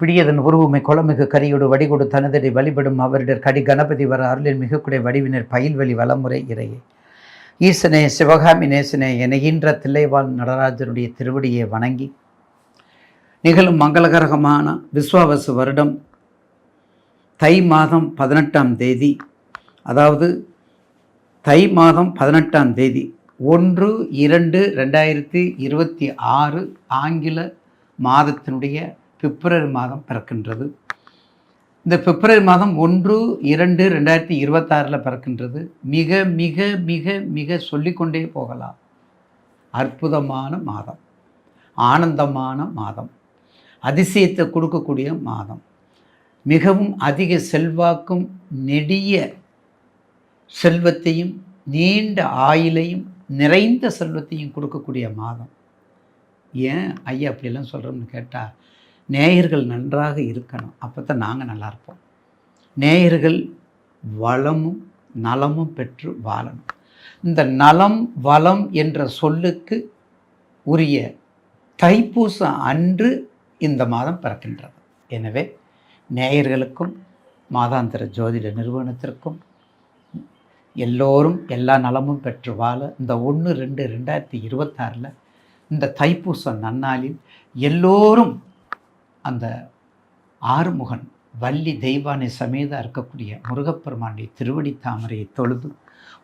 பிடியதன் உருவுமை குளமிகு கரியோடு வடிகொடு தனதடி வழிபடும் அவரிடர் கடி கணபதி வர அருளின் மிகக்குடைய வடிவினர் பயில்வழி வலமுறை இறையே. ஈசனே சிவகாமி நேசனே எனகின்ற தில்லைவாழ் நடராஜனுடைய திருவடியை வணங்கி. நிகழும் மங்களகரகமான விஸ்வாவசு வருடம் தை மாதம் பதினெட்டாம் தேதி அதாவது தை மாதம் பதினெட்டாம் தேதி ஒன்று இரண்டு ரெண்டாயிரத்தி இருபத்தி ஆறு ஆங்கில மாதத்தினுடைய பிப்ரவரி மாதம் பிறக்கின்றது. இந்த பிப்ரவரி மாதம் ஒன்று இரண்டு ரெண்டாயிரத்தி இருபத்தாறில் பிறக்கின்றது. மிக மிக மிக மிக சொல்லிக்கொண்டே போகலாம். அற்புதமான மாதம். ஆனந்தமான மாதம். அதிசயத்தை கொடுக்கக்கூடிய மாதம். மிகவும் அதிக செல்வாக்கும் நெடிய செல்வத்தையும் நீண்ட ஆயிலையும் நிறைந்த செல்வத்தையும் கொடுக்கக்கூடிய மாதம். ஏன் ஐயா அப்படியெல்லாம் சொல்கிறோம்னு கேட்டால் நேயர்கள் நன்றாக இருக்கணும். அப்போ தான் நாங்கள் நல்லா இருப்போம் நேயர்கள் வளமும் நலமும் பெற்று வாழணும். இந்த நலம் வளம் என்ற சொல்லுக்கு உரிய தைப்பூசம் அன்று இந்த மாதம் பிறக்கின்றது. எனவே நேயர்களுக்கும் மாதாந்திர ஜோதிட நிறுவனத்திற்கும் எல்லோரும் எல்லா நலமும் பெற்று வாழ இந்த ஒன்று ரெண்டு ரெண்டாயிரத்தி இருபத்தாறில் இந்த தைப்பூசம் நன்னாளில் எல்லோரும் அந்த ஆறுமுகன் வள்ளி தெய்வானை சமேதா இருக்கக்கூடிய முருகப்பெருமானுடைய திருவடி தாமரையை தொழுது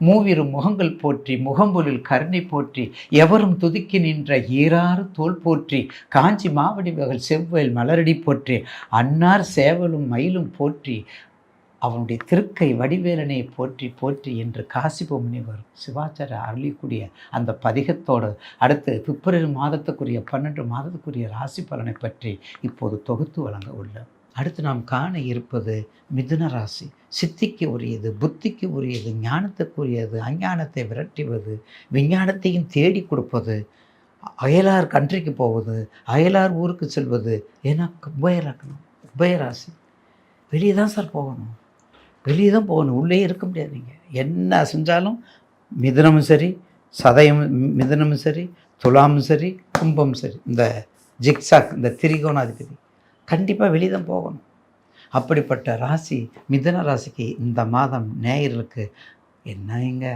மூவிரு முகங்கள் போற்றி முகம்பொலில் கருணை போற்றி எவரும் துதுக்கி நின்ற ஈராறு தோல் போற்றி காஞ்சி மாவடி வகல் செவ்வையில் மலரடி போற்றி அன்னார் சேவலும் மயிலும் போற்றி அவனுடைய திருக்கை வடிவேலனை போற்றி போற்றி என்று காசிப முனிவர் சிவாச்சாரிய அருளிக்கூடிய அந்த பதிகத்தோடு அடுத்து பிப்ரவரி மாதத்துக்குரிய பன்னெண்டு மாதத்துக்குரிய ராசி பலனை பற்றி இப்போது தொகுத்து வழங்க உள்ளோம் அடுத்து நாம் காண இருப்பது மிதுன ராசி. சித்திக்கு உரியது புத்திக்கு உரியது ஞானத்துக்கு உரியது அஞ்ஞானத்தை விரட்டுவது விஞ்ஞானத்தையும் தேடி கொடுப்பது அயலார் கண்ட்ரிக்கு போவது அயலார் ஊருக்கு செல்வது ஏன்னா உபயராக்கணும் உபயராசி வெளியே தான் சார் போகணும். வெளியே தான் போகணும். உள்ளே இருக்க முடியாது நீங்கள் என்ன செஞ்சாலும் மிதனமும் சரி சதயம் மிதனமும் சரி துலாமும் சரி கும்பமும் சரி இந்த ஜிக்ஸாக் இந்த திரிகோணாதிபதி கண்டிப்பாக வெளியே தான் போகணும். அப்படிப்பட்ட ராசி மிதன ராசிக்கு இந்த மாதம் நேயர்களுக்கு என்ன எங்க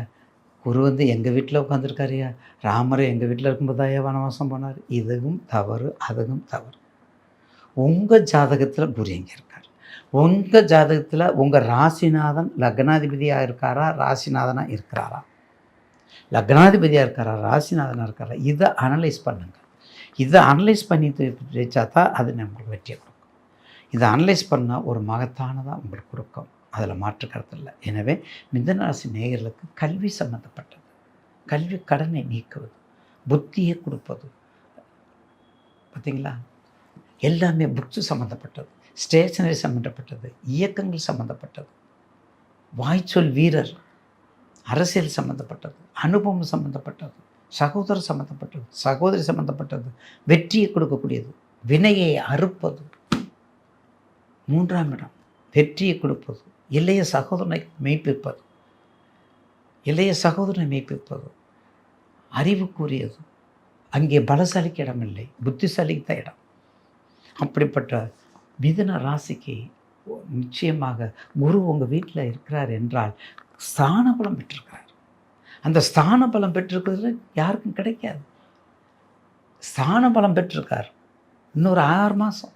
குரு வந்து எங்கள் வீட்டில் உட்காந்துருக்காருயா ராமர் எங்கள் வீட்டில் இருக்கும்போதாயா வனவாசம் போனார். இதுவும் தவறு அதுவும் தவறு. உங்கள் ஜாதகத்தில் குரு எங்கே இருக்கார்? உங்கள் ஜாதகத்தில் உங்கள் ராசிநாதன் லக்னாதிபதியாக இருக்காரா? ராசிநாதனாக இருக்கிறாரா? லக்னாதிபதியாக இருக்காரா? ராசிநாதனாக இருக்காரா? இதை அனலைஸ் பண்ணுங்கள் இதை அனலைஸ் பண்ணி வச்சா தான் அது நம்மளுக்கு வெற்றியை கொடுக்கும். இதை அனலைஸ் பண்ணால் ஒரு மகத்தானதாக உங்களுக்கு கொடுக்கும். அதில் மாற்று கருத்து இல்லை. எனவே மிதன ராசி நேயர்களுக்கு கல்வி சம்மந்தப்பட்டது கல்வி கடனை நீக்குவது புத்தியை கொடுப்பது. பார்த்தீங்களா எல்லாமே புக்ஸு சம்மந்தப்பட்டது ஸ்டேஷனரி சம்மந்தப்பட்டது இயக்கங்கள் சம்மந்தப்பட்டது வாய்ச்சொல் வீரர் அரசியல் சம்மந்தப்பட்டது அனுபவம் சம்மந்தப்பட்டது சகோதரர் சம்மந்தப்பட்டது சகோதரி சம்மந்தப்பட்டது வெற்றியை கொடுக்கக்கூடியது. வினையை அறுப்பது. மூன்றாம் இடம். வெற்றியை கொடுப்பது. இளைய சகோதரனை மெய்ப்பிப்பது. இளைய சகோதரனை மெய்ப்பிப்பது. அறிவுக்குரியது. அங்கே பலசாலிக்கு இடமில்லை. புத்திசாலிக்கு தான் இடம். அப்படிப்பட்ட மிதுன ராசிக்கு நிச்சயமாக குரு உங்கள் வீட்டில் இருக்கிறார் என்றால் ஸ்தான பலம் பெற்றிருக்கிறார். அந்த ஸ்தான பலம் பெற்றிருக்கிறது யாருக்கும் கிடைக்காது. ஸ்தான பலம் பெற்றிருக்கார். இன்னொரு ஆறு மாதம்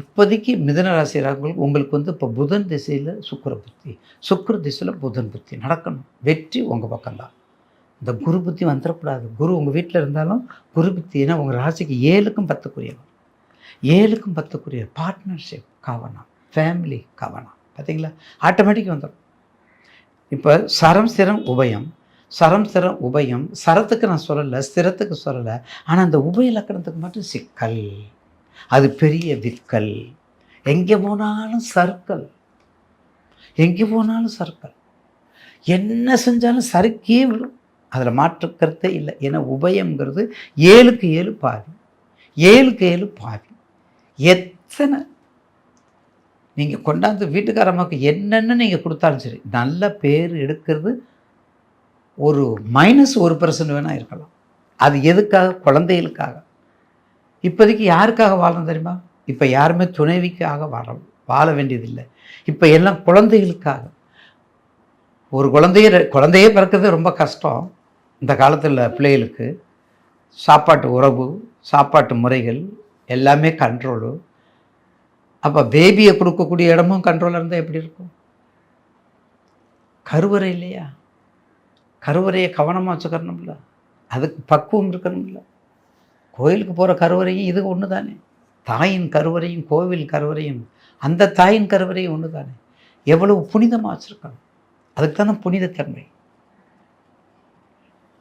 இப்போதைக்கு மிதன ராசி உங்களுக்கு வந்து இப்போ புதன் திசையில் சுக்கர புத்தி சுக்கர திசையில் புதன் புத்தி நடக்கணும். வெற்றி உங்கள் பக்கம்தான். இந்த குரு புத்தி வந்துடக்கூடாது குரு உங்கள் வீட்டில் இருந்தாலும் குரு புத்தி ஏன்னா உங்கள் ராசிக்கு ஏழுக்கும் பத்துக்குரியவன். ஏழுக்கும் பத்துக்குரிய பார்ட்னர்ஷிப் கவனம் ஃபேமிலி கவனம். பார்த்தீங்களா ஆட்டோமேட்டிக் வந்துடும் இப்போ சரம் சிரம் உபயம். சரம் சிரம் உபயம். சரத்துக்கு நான் சொல்லலை ஸ்திரத்துக்கு சொல்லலை. ஆனால் அந்த உபய லக்கணத்துக்கு மட்டும் சிக்கல். அது பெரிய விக்கல் எங்கே போனாலும் சர்க்கல் எங்கே போனாலும் சர்க்கல் என்ன செஞ்சாலும் சறுக்கே விடும். அதில் மாற்று கருத்தே இல்லை. ஏன்னா உபயம்ங்கிறது ஏழுக்கு ஏழு பாதி. ஏழுக்கு ஏழு பாதி. எத்தனை? நீங்கள் கொண்டாந்து வீட்டுக்காரம்மாவுக்கு என்னென்னு நீங்கள் கொடுத்தாலும் சரி நல்ல பேர் எடுக்கிறது ஒரு மைனஸ் ஒரு பர்சன்ட் வேணால் இருக்கலாம். அது எதுக்காக? குழந்தைகளுக்காக. இப்போதைக்கு யாருக்காக வாழணும் தெரியுமா? இப்போ யாருமே துணைவிக்காக வாழ வாழ வேண்டியதில்லை. இப்போ எல்லாம் குழந்தைகளுக்காக. ஒரு குழந்தைய குழந்தையே பிறக்கிறது ரொம்ப கஷ்டம். இந்த காலத்தில் பிள்ளைகளுக்கு சாப்பாட்டு உறவு சாப்பாட்டு முறைகள் எல்லாமே கண்ட்ரோலு அப்போ பேபியை கொடுக்கக்கூடிய இடமும் கண்ட்ரோலாக இருந்தால் எப்படி இருக்கும்? கருவறை இல்லையா? கருவறையை கவனமாக வச்சுக்கணும்ல. அதுக்கு பக்குவம் இருக்கணும்ல. கோயிலுக்கு போகிற கருவறையும் இது ஒன்று தானே தாயின் கருவறையும் கோவில் கருவறையும் அந்த தாயின் கருவறையும் ஒன்று தானே எவ்வளவு புனிதமாக வச்சுருக்கணும். அதுக்கு தானே புனிதத்தன்மை.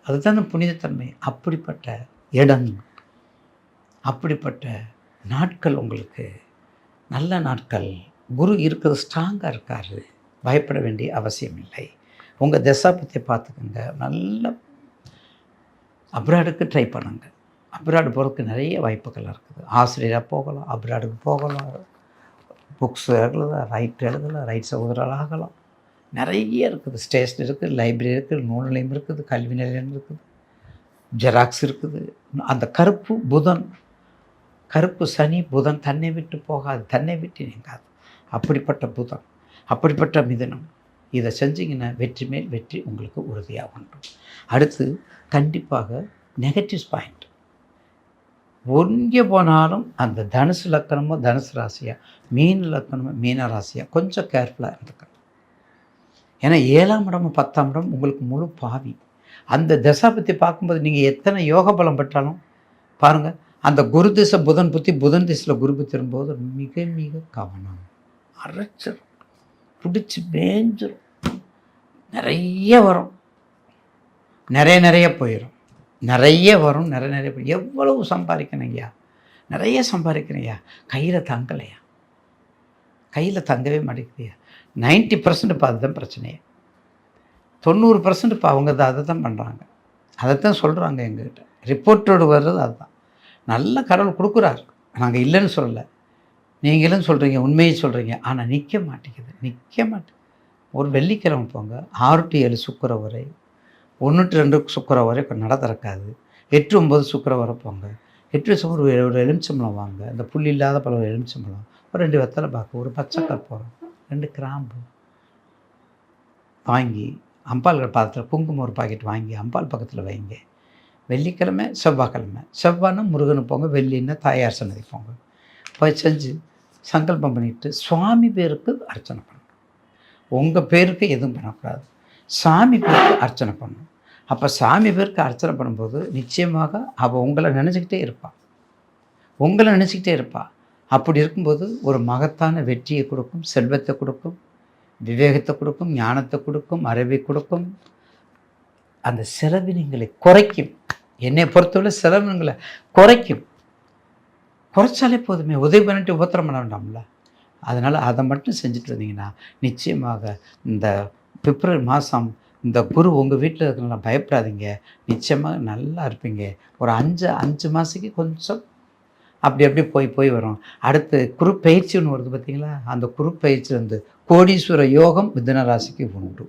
அதுதானே புனிதத்தன்மை. அப்படிப்பட்ட இடம் அப்படிப்பட்ட நாட்கள் உங்களுக்கு. நல்ல நாட்கள். குரு இருக்கிறது ஸ்ட்ராங்காக இருக்கார். பயப்பட வேண்டிய அவசியம் இல்லை உங்கள் தசாபத்தை பார்த்துக்கோங்க. நல்ல அப்ராடுக்கு ட்ரை பண்ணுங்க. அப்ராடு போகிறதுக்கு நிறைய வாய்ப்புகள் இருக்குது. ஆசிரியராக போகலாம் அப்ராடுக்கு போகலாம். புக்ஸ் எழுதலாம் ரைட் எழுதலாம் ரைட் சகோதரர் ஆகலாம். நிறைய இருக்குது. ஸ்டேஷன் இருக்குது லைப்ரரி இருக்குது நூல் நிலையம் இருக்குது கல்வி நிலையம் இருக்குது. ஜெராக்ஸ் இருக்குது. அந்த கருப்பு புதன் கருப்பு சனி புதன் தன்னை விட்டு போகாது தன்னை விட்டு நீங்காது. அப்படிப்பட்ட புதன் அப்படிப்பட்ட மிதனம் இதை செஞ்சீங்கன்னா வெற்றி மேல் வெற்றி உங்களுக்கு உறுதியாக உண்டு. அடுத்து கண்டிப்பாக நெகட்டிவ் பாயிண்ட் ஒங்கே போனாலும் அந்த தனுசு லக்கணமோ தனுசு ராசியாக மீன் லக்கணமோ மீன ராசியாக கொஞ்சம் கேர்ஃபுல்லாக இருந்துக்கணும். ஏன்னா ஏழாம் இடமும் பத்தாம் இடம் உங்களுக்கு முழு பாவி. அந்த தசா பார்க்கும்போது நீங்கள் எத்தனை யோக பலம் பெற்றாலும் பாருங்கள் அந்த குரு திசை புதன் புத்தி புதன் திசையில் குரு புத்தி வரும்போது மிக மிக கவனம். அரைச்சிடும் பிடிச்சி மேஞ்சிரும். நிறைய வரும். நிறைய நிறைய போயிடும் நிறைய வரும் நிறைய நிறைய போய் எவ்வளவு சம்பாதிக்கணும் ஐயா நிறைய சம்பாதிக்கணும் ஐயா கையில் தங்கலையா? கையில் தங்கவே மாட்டேங்குதுயா நைன்ட்டி பர்சன்ட் இப்போ அதுதான் பிரச்சனையே. தொண்ணூறு பர்சன்ட் இப்போ அவங்க தான் அதை தான் பண்ணுறாங்க அதை தான் சொல்கிறாங்க எங்ககிட்ட. ரிப்போர்ட்டோடு வர்றது அதுதான். நல்ல கடவுள் கொடுக்குறாரு. நாங்கள் இல்லைன்னு சொல்லலை. நீங்களும் சொல்கிறீங்க உண்மையை சொல்கிறீங்க ஆனால் நிற்க மாட்டேங்குது நிற்க மாட்டேங்குது. ஒரு வெள்ளிக்கிழமை போங்க ஆறு டு ஏழு சுக்கர வரை ஒன்று ரெண்டு சுக்கர வரை இப்போ நட திறக்காது. எட்டு ஒம்பது சுக்கர வரை போங்க. எட்டு வருஷம் ஒரு ஒரு எலுமிச்சம்பழம் வாங்க. இந்த புல் இல்லாத பல எலுமிச்சம்பழம். ஒரு ரெண்டு வெத்தலை பார்க்க ஒரு பச்சை கற்பூரம் ரெண்டு கிராம்பு வாங்கி அம்பாள் பாத்திரத்தில் குங்குமம் ஒரு பாக்கெட் வாங்கி அம்பாள் பக்கத்தில் வைங்க. வெள்ளிக்கிழமை செவ்வாய்க்கிழமை. செவ்வாய்னா முருகனு போங்க வெள்ளின்னா தாயார் சன்னதி போங்க. போய் செஞ்சு சங்கல்பம் பண்ணிட்டு சுவாமி பேருக்கு அர்ச்சனை பண்ணணும். உங்கள் பேருக்கு எதுவும் பண்ணக்கூடாது. சாமி பேருக்கு அர்ச்சனை பண்ணணும். அப்போ சாமி பேருக்கு அர்ச்சனை பண்ணும்போது நிச்சயமாக அவள் உங்களை நினச்சிக்கிட்டே இருப்பாள் உங்களை நினச்சிக்கிட்டே இருப்பாள் அப்படி இருக்கும்போது ஒரு மகத்தான வெற்றியை கொடுக்கும் செல்வத்தை கொடுக்கும் விவேகத்தை கொடுக்கும் ஞானத்தை கொடுக்கும் அறிவை கொடுக்கும். அந்த செலவினங்களை குறைக்கும். என்னை பொறுத்தவரை செலவினங்களை குறைக்கும். குறைச்சாலே போதுமே. உதவி பண்ணிட்டு உபத்திரம் பண்ண வேண்டாம்ல. அதனால் அதை மட்டும் செஞ்சுட்டு வந்தீங்கன்னா நிச்சயமாக இந்த பிப்ரவரி மாதம் இந்த குரு உங்கள் வீட்டில் இருக்கிறனால பயப்படாதீங்க. நிச்சயமாக நல்லா இருப்பீங்க. ஒரு அஞ்சு அஞ்சு மாதத்துக்கு கொஞ்சம் அப்படி அப்படி போய் போய் வரும். அடுத்து குரு பயிற்சி ஒன்று வருது பார்த்தீங்களா அந்த குரு பயிற்சி வந்து கோடீஸ்வர யோகம் மிதன ராசிக்கு உண்டு.